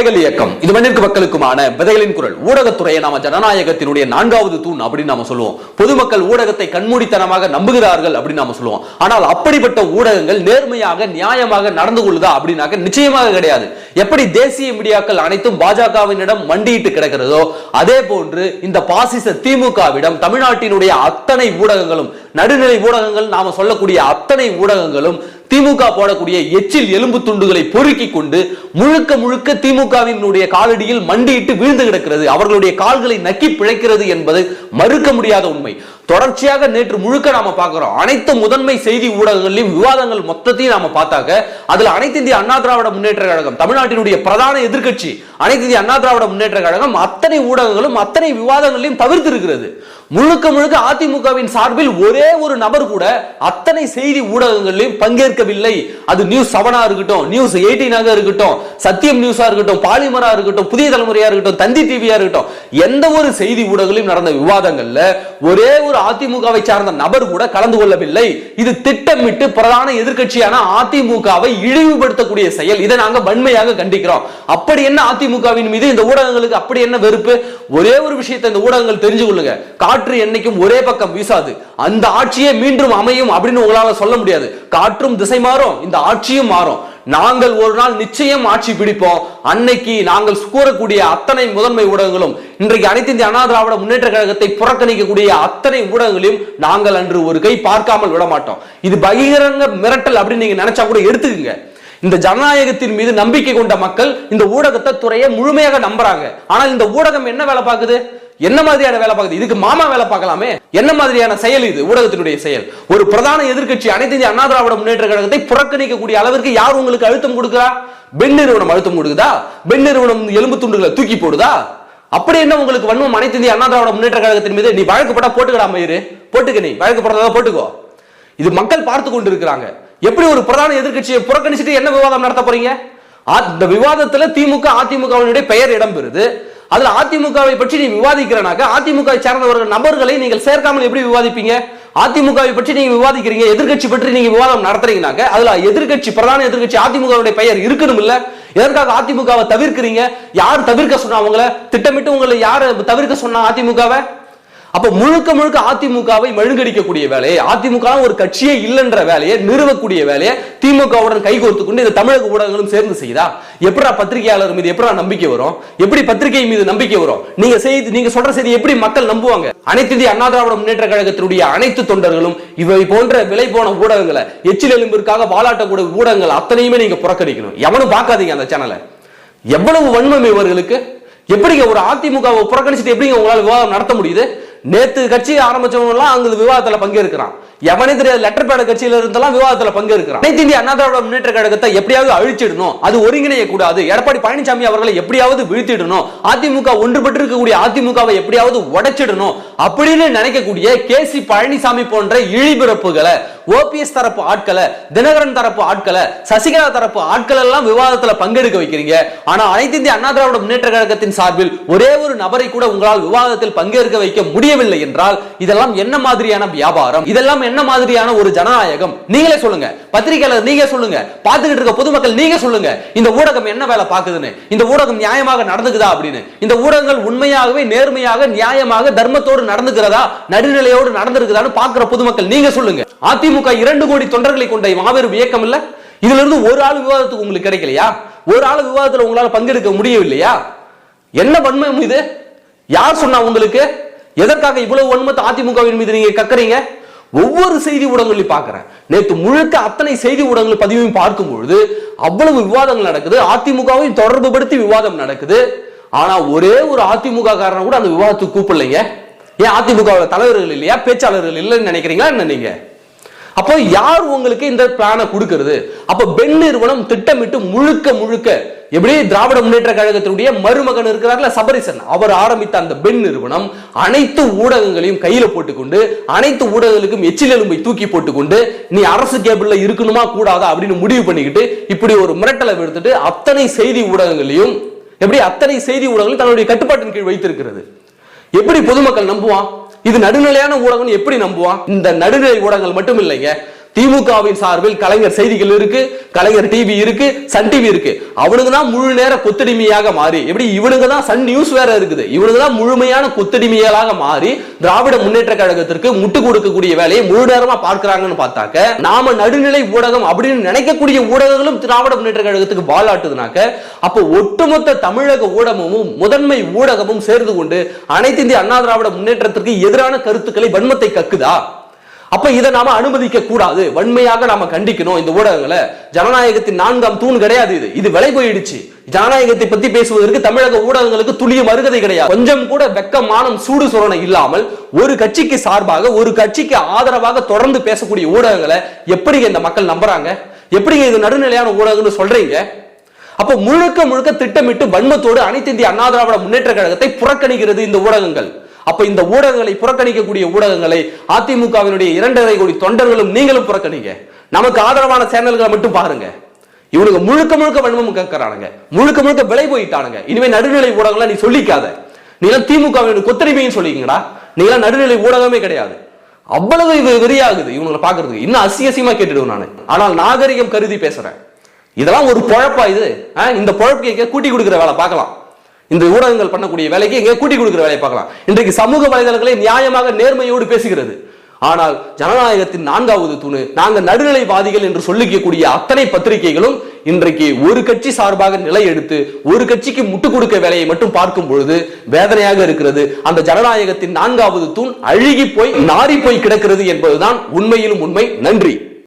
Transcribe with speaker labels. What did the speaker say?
Speaker 1: விதைகள் இயக்கம். இது மண்ணிற்கு மக்களுக்குமான விதைகளின் குரல். ஊடகத்துறையை நாம ஜனநாயகத்தினுடைய நான்காவது தூண் அப்படின்னு நாம சொல்லுவோம். பொதுமக்கள் ஊடகத்தை கண்மூடித்தனமாக நம்புகிறார்கள் அப்படின்னு நாம சொல்லுவோம். ஆனால் அப்படிப்பட்ட ஊடகங்கள் நேர்மையாக நியாயமாக நடந்து கொள்ளுதா அப்படின்னாக்க நிச்சயமாக கிடையாது. எப்படி தேசிய மீடியாக்கள் அனைத்தும் பாஜகவினிடம் மண்டியிட்டு கிடக்கிறதோ அதே போன்று இந்த பாசிச திமுகவிடம் தமிழ்நாட்டினுடைய அத்தனை ஊடகங்களும் நடுநிலை ஊடகங்கள் நாம சொல்லக்கூடிய அத்தனை ஊடகங்களும் திமுக போடக்கூடிய எச்சில் எலும்பு துண்டுகளை பொறுக்கி கொண்டு முழுக்க முழுக்க திமுகவினுடைய காலடியில் மண்டியிட்டு வீழ்ந்து கிடக்கிறது. அவர்களுடைய கால்களை நக்கி பிழைக்கிறது என்பது மறுக்க முடியாத உண்மை. தொடர்ச்சியாக நேற்று முழுக்க நாம பார்க்கிறோம். அனைத்து முதன்மை செய்தி ஊடகங்களிலும் விவாதங்கள் மொத்தத்தையும் நாம பார்த்தாக்க அதுல அனைத்து இந்திய அண்ணா திராவிட முன்னேற்ற கழகம் தமிழ்நாட்டினுடைய பிரதான எதிர்க்கட்சி அனைத்து இந்திய அண்ணா திராவிட முன்னேற்ற கழகம் அத்தனை ஊடகங்களும் அத்தனை விவாதங்களையும் தவிர்த்து இருக்கிறது முழுக்க முழுக்க அதிமுகவின் சார்பில் ஒரே ஒரு நபர் கூட அத்தனை செய்தி ஊடகங்களிலும் பங்கேற்கவில்லை. அது நியூஸ் செவனா இருக்கட்டும் நியூஸ் எயிட்டீனாக இருக்கட்டும் சத்தியம் நியூஸா இருக்கட்டும் பாலிமரா இருக்கட்டும் புதிய தலைமுறையா இருக்கட்டும் தந்தி டிவியா இருக்கட்டும் எந்த ஒரு செய்தி ஊடகங்களிலும் நடந்த விவாதங்கள்ல ஒரே ஒரு அதிமுகவை சார்ந்த நபர் கூட கலந்து கொள்ளவில்லை. இது திட்டமிட்டு பிரதான எதிர்கட்சியான அதிமுகவை இழிவுபடுத்தக்கூடிய செயல். இதை நாங்க வன்மையாக கண்டிக்கிறோம். அப்படி என்ன அதிமுகவின் மீது இந்த ஊடகங்களுக்கு அப்படி என்ன வெறுப்பு? ஒரே ஒரு விஷயத்தை இந்த ஊடகங்கள் தெரிஞ்சு கொள்ளுங்க. காற்று என்னைக்கும் ஒரே பக்கம் வீசாது. அந்த ஆட்சியே மீண்டும் அமையும் அப்படின்னு உங்களால சொல்ல முடியாது. காற்றும் திசை மாறும். இந்த ஆட்சியும் மாறும். நாங்கள் ஒரு நாள் நிச்சயம் ஆட்சி பிடிப்போம். அன்னைக்கு நாங்கள் கூறக்கூடிய அத்தனை முதன்மை ஊடகங்களும் இன்றைக்கு அனைத்து இந்திய அண்ணா திராவிட முன்னேற்ற கழகத்தை புறக்கணிக்கக்கூடிய அத்தனை ஊடகங்களையும் நாங்கள் அன்று ஒரு கை பார்க்காமல் விட மாட்டோம். இது பகிரங்க மிரட்டல் அப்படின்னு நீங்க நினைச்சா கூட எடுத்துக்கங்க. இந்த ஜனநாயகத்தின் மீது நம்பிக்கை கொண்ட மக்கள் இந்த ஊடகத்தை துறையை முழுமையாக நம்புறாங்க. ஆனால் இந்த ஊடகம் என்ன வேலை பார்க்குது? என்ன மாதிரியான வேலை பார்க்குது? இதுக்கு மாமா வேலை பார்க்கலாமே? என்ன மாதிரியான செயல் இது? ஊடகத்தினுடைய செயல். ஒரு பிரதான எதிர்க்கட்சி அனைத்து இந்திய அண்ணா திராவிட முன்னேற்ற கழகத்தை புறக்கணிக்கக்கூடிய அளவிற்கு யார் உங்களுக்கு அழுத்தம் கொடுக்குறா? பெண் நிறுவனம் அழுத்தம் கொடுக்குதா? பெண் நிறுவனம் எலும்பு துண்டுகளை தூக்கி போடுதா? அப்படி என்ன உங்களுக்கு வன்மம் அனைத்து இந்திய அண்ணா திராவிட முன்னேற்ற கழகத்தின் மீது? நீ வழக்கப்பட்டா போட்டுக்கடா மயிறு. போட்டுக்க நீ. வழக்கப்படுறதா போட்டுக்கோ. இது மக்கள் பார்த்து கொண்டு இருக்கிறாங்க எப்படி ஒரு பிரதான எதிர்க்கட்சியை புறக்கணிச்சுட்டு என்ன விவாதம் நடத்த போறீங்க? அந்த இந்த விவாதத்துல திமுக அதிமுகவினுடைய பெயர் இடம்பெறுது அதுல அதிமுகவை பற்றி நீ விவாதிக்கிறனாக்க அதிமுக சார்ந்தவர்கள் நபர்களை நீங்கள் சேர்க்காமல் எப்படி விவாதிப்பீங்க? அதிமுகவை பற்றி நீங்க விவாதிக்கிறீங்க எதிர்கட்சி பற்றி நீங்க விவாதம் நடத்துறீங்கனாக்க அதுல எதிர்க்கட்சி பிரதான எதிர்கட்சி அதிமுகவுடைய பெயர் இருக்கணும் இல்ல. எதற்காக அதிமுகவை தவிர்க்கிறீங்க? யார் தவிர்க்க சொன்னா அவங்கள? திட்டமிட்டு உங்களை யார் தவிர்க்க சொன்னா அதிமுகவை? அப்ப முழுக்க முழுக்க அதிமுகவை மழுங்கடிக்கக்கூடிய வேலையை அதிமுக ஒரு கட்சியே இல்லைன்ற வேலையை நிறுவக்கூடிய வேலையை திமுகவுடன் கைகோர்த்து கொண்டு இந்த தமிழக ஊடகங்களும் சேர்ந்து செய்தா? எப்படா பத்திரிகையாளர் மீது எப்படா நம்பிக்கை வரும்? எப்படி பத்திரிகை மீது நம்பிக்கை வரும்? நீங்க செய்தி நீங்க சொல்ற செய்தி எப்படி மக்கள் நம்புவாங்க? அனைத்து இந்திய அண்ணா திராவிட முன்னேற்ற கழகத்தினுடைய அனைத்து தொண்டர்களும் இவை போன்ற விலை போன ஊடகங்களை எச்சில் எலும்பிற்காக வாலாட்டக்கூடிய ஊடகங்கள் அத்தனையுமே நீங்க புறக்கணிக்கணும். எவனும் பார்க்காதீங்க அந்த சேனலை எவ்வளவு வன்மம் இவர்களுக்கு? எப்படிங்க ஒரு அதிமுகவை புறக்கணிச்சுட்டு எப்படிங்க உங்களால விவாதம் நடத்த முடியுது? நேற்று கட்சி ஆரம்பிச்சவங்க அங்கே விவாதத்தில் பங்கேற்கிறான். எவனே தெரியாது லெட்டர் பேட கட்சியில இருந்தெல்லாம் விவாதத்துல பங்கேற்கிறான். அனைத்து இந்திய அண்ணா திராவிட முன்னேற்ற கழகத்தை எப்படியாவது அழிச்சிடணும். அது ஒருங்கிணைய கூடாது எடப்பாடி பழனிசாமி அவர்களை எப்படியாவது வீழ்த்திடணும். அதிமுக ஒன்றுபட்டு இருக்கக்கூடிய அதிமுகவை எப்படியாவது உடைச்சிடணும். அப்படின்னு நினைக்கக்கூடிய கே சி பழனிசாமி போன்ற இழிபிறப்புகளை ஓபிஎஸ் தரப்பு ஆட்களை தினகரன் தரப்பு ஆட்களை சசிகலா தரப்பு ஆட்கள் எல்லாம் விவாதத்துல பங்கெடுக்க வைக்கிறீங்க. ஆனா அனைத்து இந்திய அண்ணா திராவிட முன்னேற்ற கழகத்தின் சார்பில் ஒரே ஒரு நபரை கூட உங்களால் விவாதத்தில் பங்கேற்க வைக்க முடியவில்லை என்றால் இதெல்லாம் என்ன மாதிரியான வியாபாரம்? இதெல்லாம் என்ன மாதிரியான ஒரு ஜனநாயகம்? நீங்களே சொல்லுங்க. பத்திரிகையாளர் நீங்க சொல்லுங்க. பார்த்துக்கிட்டு இருக்க பொதுமக்கள் நீங்க சொல்லுங்க. இந்த ஊடகம் என்ன வேலை பார்க்குதுன்னு? இந்த ஊடகம் நியாயமாக நடந்துக்குதா அப்படின்னு? இந்த ஊடகங்கள் உண்மையாகவே நேர்மையாக நியாயமாக தர்மத்தோடு நடந்துக்கிறதா? நடுநிலையோடு நடந்திருக்குதான்னு பார்க்கிற பொதுமக்கள் நீங்க சொல்லுங்க. அதிமுக இரண்டு கோடி தொண்டர்களை கொண்ட மாபெரும் இயக்கம் இல்ல? இதுல இருந்து ஒரு ஆள் விவாதத்துக்கு உங்களுக்கு கிடைக்கலையா? ஒரு ஆள் விவாதத்துல உங்களால பங்கெடுக்க முடியவில்லையா? என்ன வன்மம் இது? யார் சொன்னா உங்களுக்கு? எதற்காக இவ்வளவு வன்மத்தை அதிமுகவின் மீது நீங்க கக்கறீங்க? ஒவ்வொரு செய்தி ஊடகங்களையும் பார்க்கிறேன். நேற்று முழுக்க அத்தனை செய்தி ஊடகங்கள் பதிவையும் பார்க்கும் பொழுது அவ்வளவு விவாதங்கள் நடக்குது. அதிமுகவையும் தொடர்பு படுத்தி விவாதம் நடக்குது. ஆனா ஒரே ஒரு அதிமுக காரனை கூட அந்த விவாதத்துக்கு கூப்பிடலைங்க. ஏன் அதிமுக தலைவர்கள் இல்லையா? பேச்சாளர்கள் இல்லைன்னு நினைக்கிறீங்களா? என்ன நீங்க? அப்போ யார் உங்களுக்கு இந்த பிளானை கொடுக்கிறது? அப்ப பெண் நிறுவனம் திட்டமிட்டு முழுக்க முழுக்க எப்படி திராவிட முன்னேற்ற கழகத்தினுடைய மருமகன் இருக்கிறார்ல சபரிசன். அவர் ஆரம்பித்த அந்த பெண் நிறுவனம் அனைத்து ஊடகங்களையும் கையில போட்டுக்கொண்டு அனைத்து ஊடகங்களுக்கும் எச்சில் எலும்பை தூக்கி போட்டுக்கொண்டு நீ அரசு கேபிள்ல இருக்கணுமா கூடாதா அப்படின்னு முடிவு பண்ணிக்கிட்டு இப்படி ஒரு மிரட்டலை விடுத்துட்டு அத்தனை செய்தி ஊடகங்களையும் எப்படி அத்தனை செய்தி ஊடகங்கள் தன்னுடைய கட்டுப்பாட்டின் கீழ் வைத்திருக்கிறது. எப்படி பொதுமக்கள் நம்புவான்? இது நடுநிலையான ஊடகம் எப்படி நம்புவான்? இந்த நடுநிலை ஊடகங்கள் மட்டும் இல்லைங்க. திமுகவின் சார்பில் கலைஞர் செய்திகள் இருக்கு கலைஞர் டிவி இருக்கு சன் டிவி இருக்கு. அவனுங்க தான் முழு நேர கொத்தடிமையாக மாறி எப்படி இவனுங்க தான் சன் நியூஸ் வேற இருக்குது. இவனுங்க தான் முழுமையான கொத்தடிமைகளாக மாறி திராவிட முன்னேற்ற கழகத்திற்கு முட்டு கொடுக்கக்கூடிய வேலையை முழு நேரமா பார்க்கறாங்கன்னு பார்த்தாக்க நாம நடுநிலை ஊடகம் அப்படின்னு நினைக்கக்கூடிய ஊடகங்களும் திராவிட முன்னேற்ற கழகத்துக்கு பாலாட்டுதுனாக்க அப்போ ஒட்டுமொத்த தமிழக ஊடகமும் முதன்மை ஊடகமும் சேர்ந்து கொண்டு அனைத்து இந்திய அண்ணா திராவிட முன்னேற்றத்திற்கு எதிரான கருத்துக்களை வன்மத்தை கக்குதா? அப்ப இதை நாம அனுமதிக்க கூடாது. வன்மையாக நாம கண்டிக்கணும் இந்த ஊடகங்களை. ஜனநாயகத்தின் நான்காம் தூண் கிடையாது இது. இது விலை போயிடுச்சு. ஜனநாயகத்தை பத்தி பேசுவதற்கு தமிழக ஊடகங்களுக்கு துளிய மறுகதை கிடையாது. கொஞ்சம் கூட வெக்கமானம் சூடு சொரணை இல்லாமல் ஒரு கட்சிக்கு சார்பாக ஒரு கட்சிக்கு ஆதரவாக தொடர்ந்து பேசக்கூடிய ஊடகங்களை எப்படி இந்த மக்கள் நம்புறாங்க? எப்படிங்க இது நடுநிலையான ஊடகம்னு சொல்றீங்க? அப்ப முழுக்க முழுக்க திட்டமிட்டு வன்மத்தோடு அனைத்து இந்திய அண்ணா திராவிட முன்னேற்ற கழகத்தை புறக்கணிக்கிறது இந்த ஊடகங்கள். அப்ப இந்த ஊடகங்களை புறக்கணிக்கக்கூடிய ஊடகங்களை அதிமுகவினுடைய இரண்டரை கோடி தொண்டர்களும் நீங்களும் புறக்கணிங்க. நமக்கு ஆதரவான சேனல்களை மட்டும் பாருங்க. இவனுங்க முழுக்க முழுக்க வன்மம் கேட்கறானுங்க. முழுக்க முழுக்க விலை போயிட்டானுங்க. இனிமே நடுநிலை ஊடகங்களை நீ சொல்லிக்காத. நீங்க திமுகவினுடைய கொத்தரிமையும் சொல்லிக்கீங்கடா. நீங்க நடுநிலை ஊடகமே கிடையாது. அவ்வளவு இது வெறியாகுது இவங்களை பாக்குறதுக்கு இன்னும் அசியசியமா கேட்டுடுவேன் நான். ஆனால் நாகரிகம் கருதி பேசுறேன். இதெல்லாம் ஒரு பொழப்பா இது. இந்த பொழப்புக்கு கூட்டி கொடுக்குற வேலை பார்க்கலாம். இந்த ஊடகங்கள் பண்ணக்கூடிய வேலைக்கு எங்கே கூட்டி கொடுக்குற வேலையை பார்க்கலாம். இன்றைக்கு சமூக வலைதளங்களை நியாயமாக நேர்மையோடு பேசுகிறது. ஆனால் ஜனநாயகத்தின் நான்காவது தூணு நாங்கள் நடுநிலைவாதிகள் என்று சொல்லிக்கக்கூடிய அத்தனை பத்திரிகைகளும் இன்றைக்கு ஒரு கட்சி சார்பாக நிலை எடுத்து ஒரு கட்சிக்கு முட்டு கொடுக்க வேலையை மட்டும் பார்க்கும் பொழுது வேதனையாக இருக்கிறது. அந்த ஜனநாயகத்தின் நான்காவது தூண் அழுகி போய் நாரி போய் கிடக்கிறது என்பதுதான் உண்மையிலும் உண்மை. நன்றி.